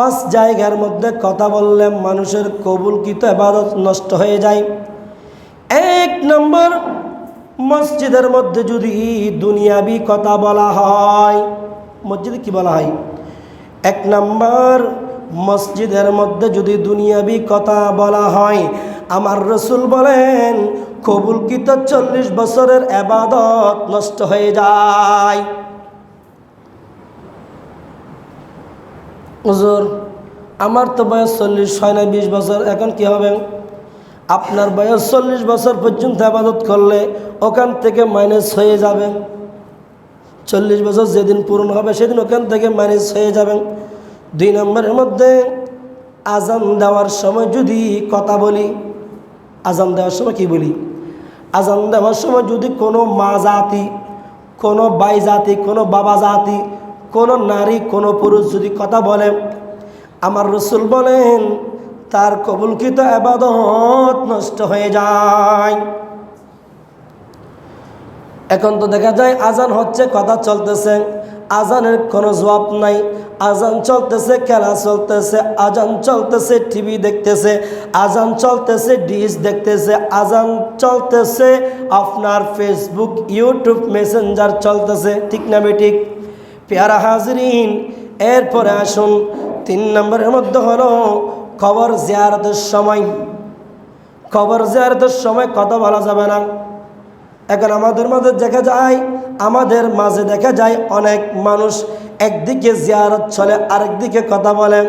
পাঁচ জায়গার মধ্যে কথা বললে মানুষের কবুলকৃত এবাদত নষ্ট হয়ে যায়। এক নম্বর, মসজিদের মধ্যে যদি দুনিয়াবি কথা বলা হয়, মসজিদে কি বলা হয়? এক নম্বর, মসজিদের মধ্যে যদি দুনিয়াবি কথা বলা হয়, আমার রসুল বলেন, কবুলকৃত চল্লিশ বছরের এবাদত নষ্ট হয়ে যায়। হুজুর, আমার তো বয়স চল্লিশ হয় না বিশ বছর, এখন কি হবে? আপনার বয়স চল্লিশ বছর পর্যন্ত আবাদত করলে ওখান থেকে মাইনাস হয়ে যাবে। চল্লিশ বছর যেদিন পূরণ হবে, সেদিন ওখান থেকে মাইনাস হয়ে যাবে। দুই নম্বরের মধ্যে, আজান দেওয়ার সময় যদি কথা বলি, আজান দেওয়ার সময় কি বলি? আজান দেওয়ার সময় যদি কোনো মা জাতি, কোনো বাই জাতি, কোনো বাবা জাতি কোনো নারী, কোনো পুরুষ যদি কথা বলে, আমার রসুল বলেন, তার কবুলকৃত আবাদত নষ্ট হয়ে যায়। এখন তো দেখা যায় আজান হচ্ছে, কথা চলতেছে, আজানের কোনো জবাব নাই, আজান চলতেছে, খেলা চলতেছে, আজান চলতেছে, টিভি দেখতেছে, আজান চলতেছে ডিস দেখতেছে, আজান চলতেছে, আপনার ফেসবুক, ইউটিউব, মেসেঞ্জার চলতেছে, ঠিক না বেঠিক পেয়ারা হাজরিন। এরপরে আসুন, তিন নম্বরের মধ্যে হলো খবর জিয়ারতের সময়। খবর জিয়ারতের সময় কথা বলা যাবে না? এখন আমাদের মাঝে দেখা যায়, আমাদের মাঝে দেখা যায় অনেক মানুষ একদিকে জিয়ারত চলে, আরেকদিকে কথা বলে।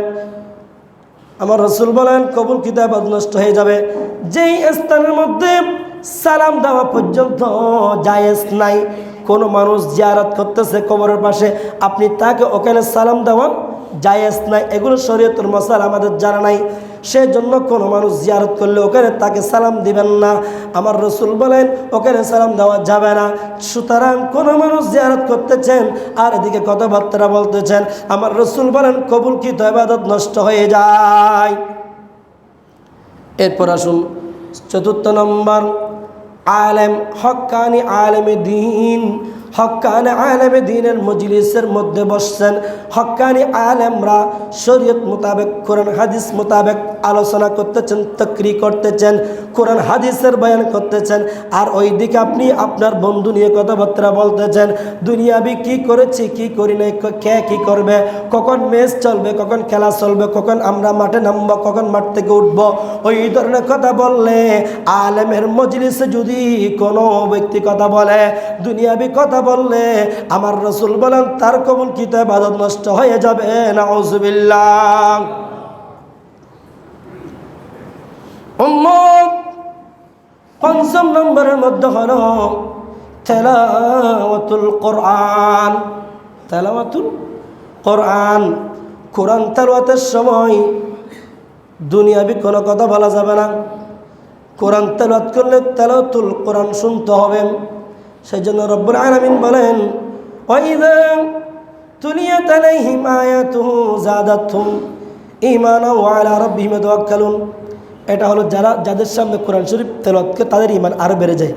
আমার রসুল বলেন, কবুল কিতাব নষ্ট হয়ে যাবে। যেই স্থানের মধ্যে সালাম দেওয়া পর্যন্ত জায়েজ নাই। কোনো মানুষ জিয়ারত করতেছে কবরের পাশে, আপনি তাকে ওখানে সালাম দেওয়া জায়েজ নাই। এগুলো শরীয়তুল মশাল, আমাদের জানা নাই। সেই জন্য কোনো মানুষ জিয়ারত করলে ওখানে তাকে সালাম দিবেন না। আমার রসুল বলেন, ওখানে সালাম দেওয়া যাবে না। সুতরাং কোনো মানুষ জিয়ারত করতেছেন, আর এদিকে কথাবার্তা বলতেছেন, আমার রসুল বলেন, কবুল কি ইবাদত নষ্ট হয়ে যায়? এরপর আসুন, চতুর্থ নম্বর আলেম, হকানি আলেমে দিন, হকান আলেমে দিনের মজলিসের মধ্যে বসছেন। হকানি আলেমরা শরীয়ত মোতাবেক, কোরআন, হাদিস মোতাবেক আলোচনা করতেছেন তকরি করতেছেন, কোরআন, হাদিসের বয়ান করতেছেন, আর ওই দিকে আপনি আপনার বন্ধু নিয়ে কথাবার্তা বলতেছেন, দুনিয়াবি কি করেছি, কি করি নাই, কে কি করবে, কখন ম্যাচ চলবে, কখন খেলা চলবে, কখন আমরা মাঠে নামবো, কখন মাঠ থেকে উঠবো, ওই ধরনের কথা বললে আলেমের মজলিসে যদি কোনো ব্যক্তি কথা বলে, দুনিয়াবি কথা বললে আমার রসুল বলেন, তার কবুল কিতাব আদত নষ্ট হয়ে যাবে না পঞ্চম নম্বরের মধ্যে হল তেলাওয়াতুল কোরআন। তেলাওয়াতুল কোরআন কোরআন তেলাওয়াতের সময় দুনিয়াবি কোনো কথা বলা যাবে না। কোরআন তেলাওয়াত করলে তেলাওয়াতুল কোরআন শুনতে হবে। সেই জন্য রব্বুল আলামিন বলেন ওয়াইদা তুলিয়াত আলাইহিম আয়াতুহু জাদাতহুম ঈমানা ওয়া আলা রাব্বিহিম ইয়াতাওয়াক্কালুন এটা হলো যারা, যাদের সামনে কোরআন শরীফ তেলতকে তাদের ইমান আরও বেড়ে যায়।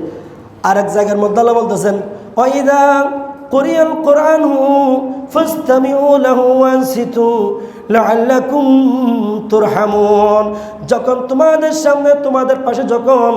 আর এক জায়গার মধ্যে আল্লাহ বলতেছেন কোরআন হু ফুস তামিউ লাহু ওয়ানসিতু। লাআল্লাকুম তুরহামুন। যখন তোমাদের সামনে, তোমাদের পাশে যখন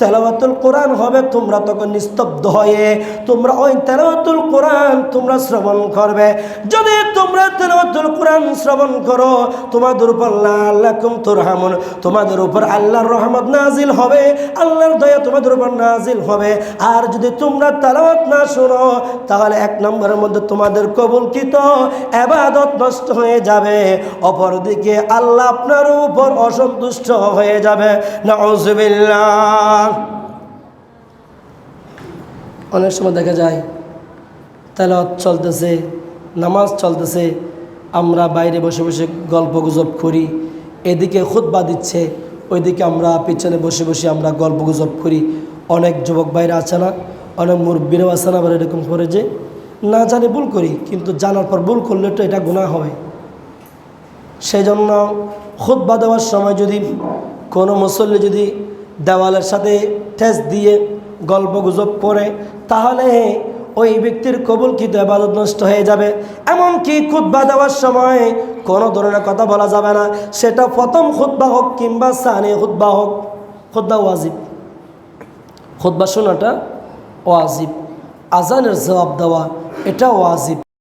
তেলাওয়াতুল কোরআন হবে, তোমরা তখন নিস্তব্ধ হয়ে, তোমরা ওই তেলাওয়াতুল কোরআন তোমরা শ্রবণ করবে। যদি তোমরা তেলাওয়াতুল কোরআন শ্রবণ করো, তোমাদের উপর লাআল্লাকুম তুরহামুন, তোমাদের উপর আল্লাহর রহমত নাজিল হবে, আল্লাহর দয়া তোমাদের উপর নাজিল হবে। আর যদি তোমরা তেলাওয়াত না শোনো, তাহলে এক নম্বরের মধ্যে তোমাদের কবুলকৃত এবাদত নষ্ট হয়ে যাবে। অপরদিকে আল্লাহ আপনার উপর অসন্তুষ্ট হয়ে যাবে। অনেক সময় দেখা যায়, তেলাওয়াত চলতেছে, নামাজ চলতেছে, আমরা বাইরে বসে বসে গল্প গুজব করি, এদিকে খুতবা দিচ্ছে, ওইদিকে আমরা পিছনে বসে বসে আমরা গল্প গুজব করি। অনেক যুবক বাইরে আছে না, অনেক মুরব্বীরাও আছে না, আবার এরকম করে যে না জানি ভুল করি, কিন্তু জানার পর ভুল করলে তো এটা গুণা হবে। সেই জন্য খুতবা দেওয়ার সময় যদি কোনো মুসল্লি যদি দেওয়ালের সাথে ঠেস দিয়ে গল্প গুজব করে, তাহলে ওই ব্যক্তির কবুল কিন্তু আবাদত নষ্ট হয়ে যাবে। এমনকি খুতবা দেওয়ার সময় কোনো ধরনের কথা বলা যাবে না। সেটা প্রথম খুদ্া হোক কিংবা সানি খুদ্া হোক খুদ্া ওয়াজিব। খুদ্া শোনাটা ওয়াজিব। আজানের জবাব দেওয়া, এটা ওয়াজিব।